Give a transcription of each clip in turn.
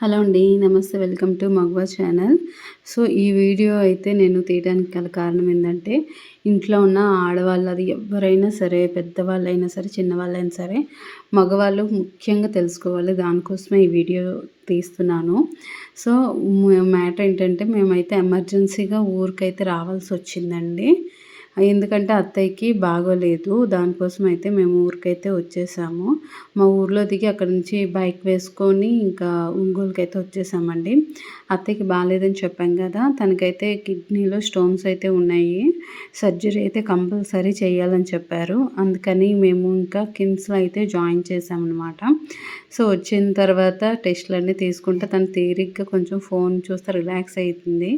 Hello అండి నమస్తే welcome to Magwa channel. So ఈ వీడియో అయితే నేను తీయడానికి గల కారణం ఏంటంటే ఇంట్లో ఉన్న ఆడవాళ్ళు అది ఎవరైనా సరే పెద్దవాళ్ళైనా సరే చిన్నవాళ్ళైనా సరే మగవాళ్ళు ముఖ్యంగా తెలుసుకోవాలి. దానికోసమే ఈ వీడియో తీస్తున్నాను. సో మ్యాటర్ ఏంటంటే మేమైతే ఎమర్జెన్సీగా ఊరికైతే రావాల్సి వచ్చిందండి. ఎందుకంటే అత్తయ్యకి బాగోలేదు. దానికోసం అయితే మేము ఊరికైతే వచ్చేసాము. మా ఊర్లో దిగి అక్కడ నుంచి బైక్ వేసుకొని ఇంకా ఒంగోలుకి అయితే వచ్చేసామండి. అత్తయ్యకి బాగాలేదని చెప్పాం కదా తనకైతే కిడ్నీలో స్టోన్స్ అయితే ఉన్నాయి. సర్జరీ అయితే కంపల్సరీ చేయాలని చెప్పారు. అందుకని మేము ఇంకా కిమ్స్లో అయితే జాయిన్ చేసామన్నమాట. సో వచ్చిన తర్వాత టెస్ట్లన్నీ తీసుకుంటే తను తీరిగ్గా కొంచెం ఫోన్ చూస్తే రిలాక్స్ అవుతుంది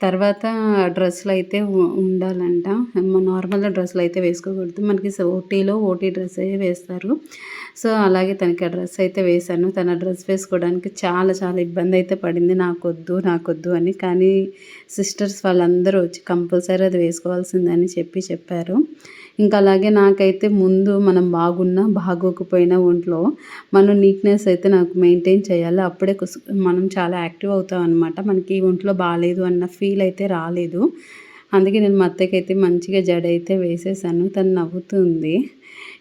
తర్వాత డ్రెస్సులు అయితే ఉండాలంట. నార్మల్ డ్రెస్సులు అయితే వేసుకోకూడదు. మనకి ఓటీలో ఓటీ డ్రెస్ వేస్తారు. సో అలాగే తనకి ఆ డ్రెస్ అయితే వేశాను. తన డ్రెస్ వేసుకోవడానికి చాలా చాలా ఇబ్బంది అయితే పడింది. నాకొద్దు నాకొద్దు అని. కానీ సిస్టర్స్ వాళ్ళందరూ వచ్చి కంపల్సరీ అది వేసుకోవాల్సిందని చెప్పి చెప్పారు. ఇంకా అలాగే నాకైతే ముందు మనం బాగున్నా బాగోకపోయినా ఒంట్లో మనం నీట్నెస్ అయితే నాకు మెయింటైన్ చేయాలి. అప్పుడే మనం చాలా యాక్టివ్ అవుతాం అనమాట మనకి ఒంట్లో బాగాలేదు అన్న ఫీల్ అయితే రాలేదు. అందుకే నేను మా అత్తకైతే మంచిగా జడ అయితే వేసేసాను. తను నవ్వుతుంది.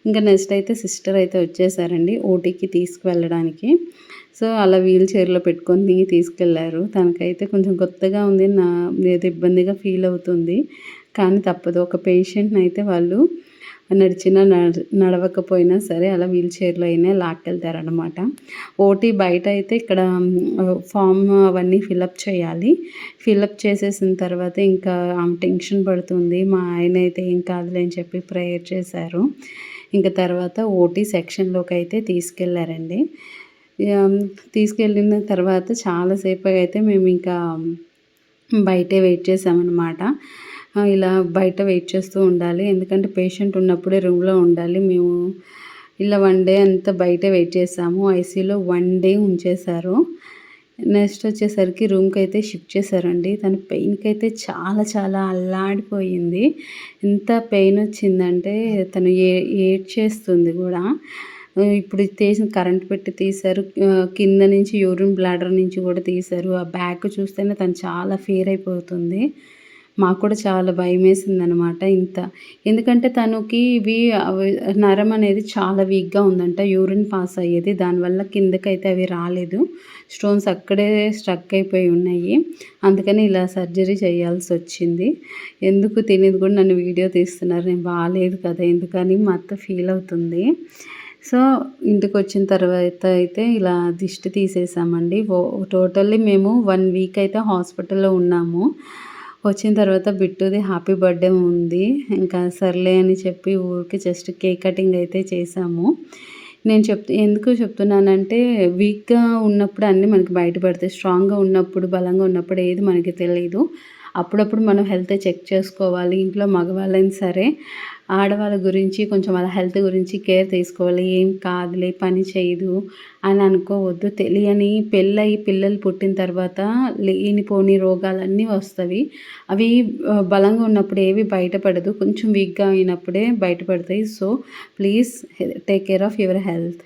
ఇంకా నెక్స్ట్ అయితే సిస్టర్ అయితే వచ్చేసారండి ఓటీకి తీసుకువెళ్ళడానికి. సో అలా వీల్ చైర్లో పెట్టుకొని తీసుకెళ్ళారు. తనకైతే కొంచెం కొత్తగా ఉంది. నా ఏదో ఇబ్బందిగా ఫీల్ అవుతుంది. కానీ తప్పదు. ఒక పేషెంట్ని అయితే వాళ్ళు నడిచినా నడవకపోయినా సరే అలా వీల్ చైర్లో అయినా లాక్కెళ్తారనమాట ఓటీ బయట అయితే ఇక్కడ ఫామ్ అవన్నీ ఫిలప్ చేయాలి. ఫిలప్ చేసేసిన తర్వాత ఇంకా ఆమె టెన్షన్ పడుతుంది. మా ఆయన అయితే ఏం కాదులే అని చెప్పి ప్రేయర్ చేశారు. ఇంకా తర్వాత ఓటీ సెక్షన్లోకి అయితే తీసుకెళ్ళారండి. తీసుకెళ్ళిన తర్వాత చాలాసేపు అయితే మేము ఇంకా బయటే వెయిట్ చేసామన్నమాట ఇలా బయట వెయిట్ చేస్తూ ఉండాలి. ఎందుకంటే పేషెంట్ ఉన్నప్పుడే రూమ్లో ఉండాలి. మేము ఇలా వన్ డే అంతా బయట వెయిట్ చేసాము. ఐసీలో వన్ డే ఉంచేశారు. నెక్స్ట్ వచ్చేసరికి రూమ్కి అయితే షిఫ్ట్ చేశారండి. తన పెయిన్కి అయితే చాలా చాలా అల్లాడిపోయింది. ఎంత పెయిన్ వచ్చిందంటే తను ఏ ఏడ్చేస్తుంది కూడా. ఇప్పుడు తీసిన కరెంట్ పెట్టి తీశారు. కింద నుంచి యూరిన్ బ్లాడర్ నుంచి కూడా తీశారు. ఆ బ్యాగ్ చూస్తేనే తను చాలా ఫీర్ అయిపోతుంది. మాకు కూడా చాలా భయం వేసిందనమాట ఇంత. ఎందుకంటే తనకి ఇవి నరం అనేది చాలా వీక్గా ఉందంట యూరిన్ పాస్ అయ్యేది. దానివల్ల కిందకైతే అవి రాలేదు. స్టోన్స్ అక్కడే స్ట్రక్ అయిపోయి ఉన్నాయి. అందుకని ఇలా సర్జరీ చేయాల్సి వచ్చింది. ఎందుకు తినేది కూడా నన్ను వీడియో తీస్తున్నారు. నేను బాగాలేదు కదా ఎందుకని మా అత్త ఫీల్ అవుతుంది. సో ఇంటికి వచ్చిన తర్వాత అయితే ఇలా దిష్టి తీసేసామండి. టోటల్లీ మేము వన్ వీక్ అయితే హాస్పిటల్లో ఉన్నాము. వచ్చిన తర్వాత బిట్టుది హ్యాపీ బర్త్డే ఉంది. ఇంకా సర్లే అని చెప్పి ఊరికి జస్ట్ కేక్ కటింగ్ అయితే చేసాము. నేను చెప్ ఎందుకు చెప్తున్నానంటే వీక్గా ఉన్నప్పుడు అన్నీ మనకి బయటపడతాయి. స్ట్రాంగ్గా ఉన్నప్పుడు బలంగా ఉన్నప్పుడు ఏది మనకి తెలియదు అప్పుడప్పుడు మనం హెల్త్ చెక్ చేసుకోవాలి ఇంట్లో మగవాళ్ళైనా సరే ఆడవాళ్ళ గురించి కొంచెం వాళ్ళ హెల్త్ గురించి కేర్ తీసుకోవాలి. ఏం కాదులే పని చేయదు అని అనుకోవద్దు. తెలియని పెళ్ళయి పిల్లలు పుట్టిన తర్వాత లేనిపోని రోగాలన్నీ వస్తవి. అవి బలంగా ఉన్నప్పుడు ఏవి బయటపడదు. కొంచెం వీక్గా అయినప్పుడే బయటపడతాయి. So please take care of your health